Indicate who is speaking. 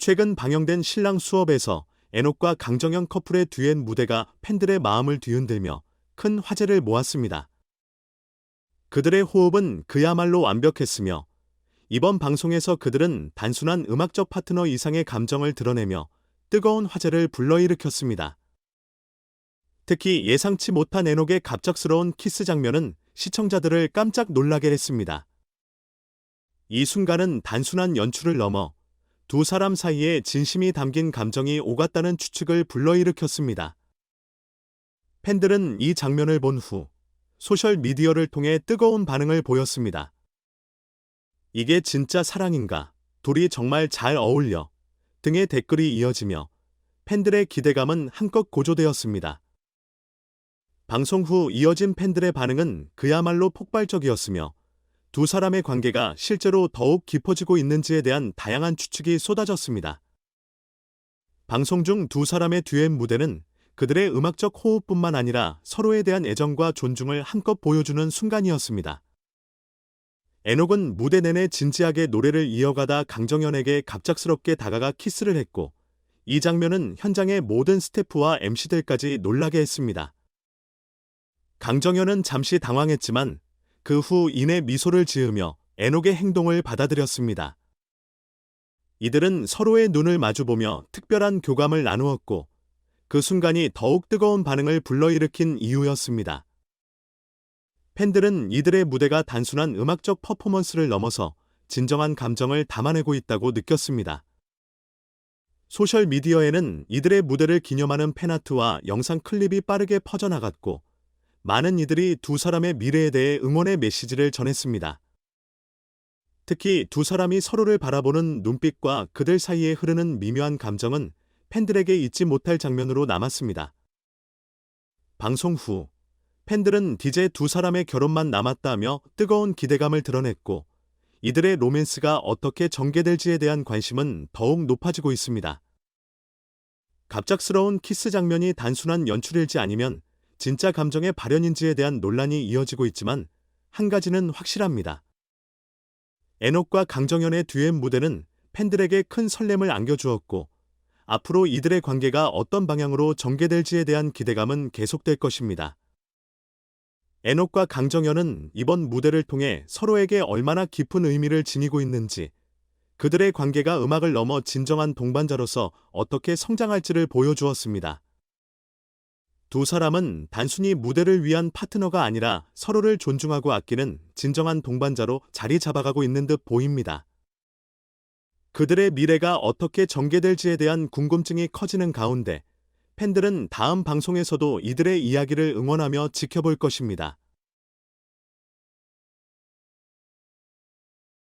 Speaker 1: 최근 방영된 신랑 수업에서 에녹과 강정현 커플의 듀엣 무대가 팬들의 마음을 뒤흔들며 큰 화제를 모았습니다. 그들의 호흡은 그야말로 완벽했으며 이번 방송에서 그들은 단순한 음악적 파트너 이상의 감정을 드러내며 뜨거운 화제를 불러일으켰습니다. 특히 예상치 못한 에녹의 갑작스러운 키스 장면은 시청자들을 깜짝 놀라게 했습니다. 이 순간은 단순한 연출을 넘어 두 사람 사이에 진심이 담긴 감정이 오갔다는 추측을 불러일으켰습니다. 팬들은 이 장면을 본 후 소셜 미디어를 통해 뜨거운 반응을 보였습니다. 이게 진짜 사랑인가? 둘이 정말 잘 어울려. 등의 댓글이 이어지며 팬들의 기대감은 한껏 고조되었습니다. 방송 후 이어진 팬들의 반응은 그야말로 폭발적이었으며 두 사람의 관계가 실제로 더욱 깊어지고 있는지에 대한 다양한 추측이 쏟아졌습니다. 방송 중 두 사람의 듀엣 무대는 그들의 음악적 호흡뿐만 아니라 서로에 대한 애정과 존중을 한껏 보여주는 순간이었습니다. 에녹은 무대 내내 진지하게 노래를 이어가다 강정현에게 갑작스럽게 다가가 키스를 했고, 이 장면은 현장의 모든 스태프와 MC들까지 놀라게 했습니다. 강정현은 잠시 당황했지만 그후 이내 미소를 지으며 에녹의 행동을 받아들였습니다. 이들은 서로의 눈을 마주보며 특별한 교감을 나누었고 그 순간이 더욱 뜨거운 반응을 불러일으킨 이유였습니다. 팬들은 이들의 무대가 단순한 음악적 퍼포먼스를 넘어서 진정한 감정을 담아내고 있다고 느꼈습니다. 소셜미디어에는 이들의 무대를 기념하는 팬아트와 영상 클립이 빠르게 퍼져나갔고 많은 이들이 두 사람의 미래에 대해 응원의 메시지를 전했습니다. 특히 두 사람이 서로를 바라보는 눈빛과 그들 사이에 흐르는 미묘한 감정은 팬들에게 잊지 못할 장면으로 남았습니다. 방송 후 팬들은 이제 두 사람의 결혼만 남았다며 뜨거운 기대감을 드러냈고 이들의 로맨스가 어떻게 전개될지에 대한 관심은 더욱 높아지고 있습니다. 갑작스러운 키스 장면이 단순한 연출일지 아니면 진짜 감정의 발현인지에 대한 논란이 이어지고 있지만 한 가지는 확실합니다. 에녹과 강정현의 듀엣 무대는 팬들에게 큰 설렘을 안겨주었고 앞으로 이들의 관계가 어떤 방향으로 전개될지에 대한 기대감은 계속될 것입니다. 에녹과 강정현은 이번 무대를 통해 서로에게 얼마나 깊은 의미를 지니고 있는지, 그들의 관계가 음악을 넘어 진정한 동반자로서 어떻게 성장할지를 보여주었습니다. 두 사람은 단순히 무대를 위한 파트너가 아니라 서로를 존중하고 아끼는 진정한 동반자로 자리 잡아가고 있는 듯 보입니다. 그들의 미래가 어떻게 전개될지에 대한 궁금증이 커지는 가운데 팬들은 다음 방송에서도 이들의 이야기를 응원하며 지켜볼 것입니다.